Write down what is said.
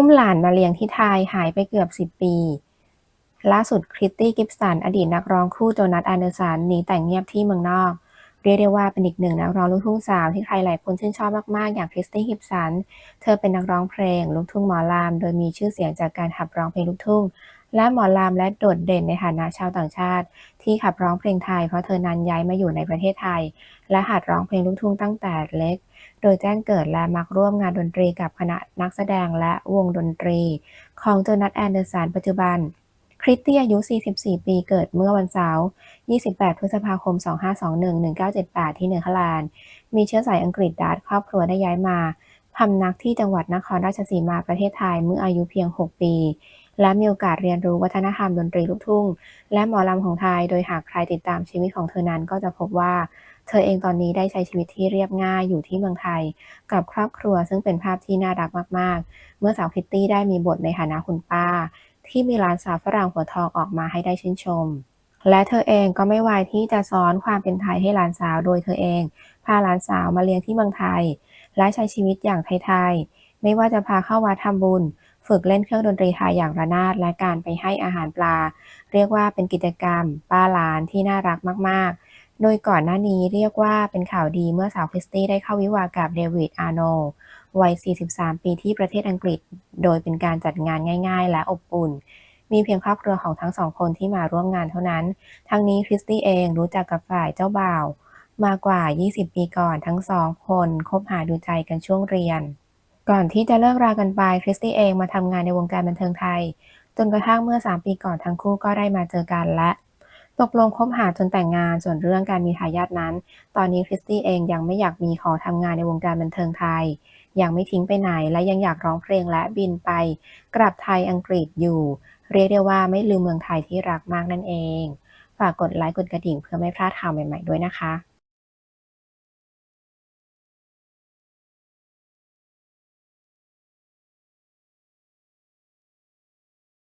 อุ้มหลานมาเลี้ยงที่ไทยหายไปเกือบ10ปี ล่าสุดคริตตี้กิฟสันอดีตนักร้องคู่โจนัสแอนเดอร์สันหนีแต่งเงียบที่เมืองนอก เรียกได้ว่าเป็นอีกหนึ่งนักร้องลูกทุ่งสาวที่ใครหลายคนชื่นชอบมาก ๆ อย่างคริสตี้กิฟสัน เธอเป็นนักร้องเพลงลูกทุ่งหมอลำโดยมีชื่อเสียงจากการขับร้องเพลงลูกทุ่ง และหมอลำและโดดเด่นในฐานะชาวต่างชาติ ที่ขับร้องเพลงไทยเพราะเธอนั้นย้ายมาอยู่ในประเทศไทย และหัดร้องเพลงลูกทุ่งตั้งแต่เล็ก โดยแจ้งเกิดและมักร่วมงานดนตรีกับคณะนักแสดงและวงดนตรี ของโจนัสแอนเดอร์สันปัจจุบัน คริสตี้อายุ 44 ปีเกิดเมื่อวันเสาร์ 28 พฤษภาคม 2521 1978 ที่เนเธอร์แลนด์ มีเชื้อสายอังกฤษดัตช์ครอบครัวได้ย้ายมาพำนักที่จังหวัดนครราชสีมาประเทศไทยเมื่ออายุเพียง 6 ปี และมีโอกาสเรียนรู้วัฒนธรรมดนตรีลูกทุ่ง และหมอลำของไทย โดยหากใครติดตามชีวิตของเธอนั้นก็จะพบว่าเธอเองตอนนี้ได้ใช้ชีวิตที่เรียบง่ายอยู่ที่เมืองไทย กับครอบครัวซึ่งเป็นภาพที่น่ารักมาก ๆ เมื่อสาวคริตตี้ได้มีบทในฐานะคุณป้า ที่มีหลานสาวฝรั่งหัวทองออกมาให้ได้ชื่นชม และเธอเองก็ไม่วายที่จะสอนความเป็นไทยให้หลานสาวโดยเธอเอง พาหลานสาวมาเลี้ยงที่เมืองไทย และใช้ชีวิตอย่างไทยๆ ไม่ว่าจะพาเข้าวัดทำบุญ ฝึกเล่นเครื่องดนตรีไทยอย่างระนาดและการไปให้อาหารปลา เรียกว่าเป็นกิจกรรม ป้าหลานที่น่ารักมากๆ โดยก่อนหน้านี้เรียกว่าเป็นข่าวดีเมื่อสาวคริสตี้ได้เข้าวิวากับเดวิดอาร์โนว์วัย 43 ปีที่ประเทศอังกฤษ โดยเป็นการจัดงานง่าย ๆ และอบอุ่น มีเพียงครอบครัวของทั้งสองคนที่มาร่วมงานเท่านั้น ทั้งนี้คริสตี้เองรู้จักกับฝ่ายเจ้าบ่าว มากว่า 20 ปีก่อนทั้งสองคนคบหาดูใจกันช่วงเรียน ก่อนที่จะเลิกรากันไปคริสตี้เองมาทำงานในวงการบันเทิงไทย จนกระทั่งเมื่อ 3 ปีก่อนทั้งคู่ก็ได้มาเจอกันและ ตกลงคบหาจนแต่งงานส่วนเรื่องการมีทายาทนั้น ตอนนี้คริสตี้เองยังไม่อยากมีขอทำงานในวงการบันเทิงไทย ยังไม่ทิ้งไปไหนและยังอยากร้องเพลงและบินไปกลับไทยอังกฤษอยู่ เรียกได้ว่าไม่ลืมเมืองไทยที่รักมากนั่นเอง ฝากกดไลค์กดกระดิ่งเพื่อไม่พลาดข่าวใหม่ๆด้วยนะคะ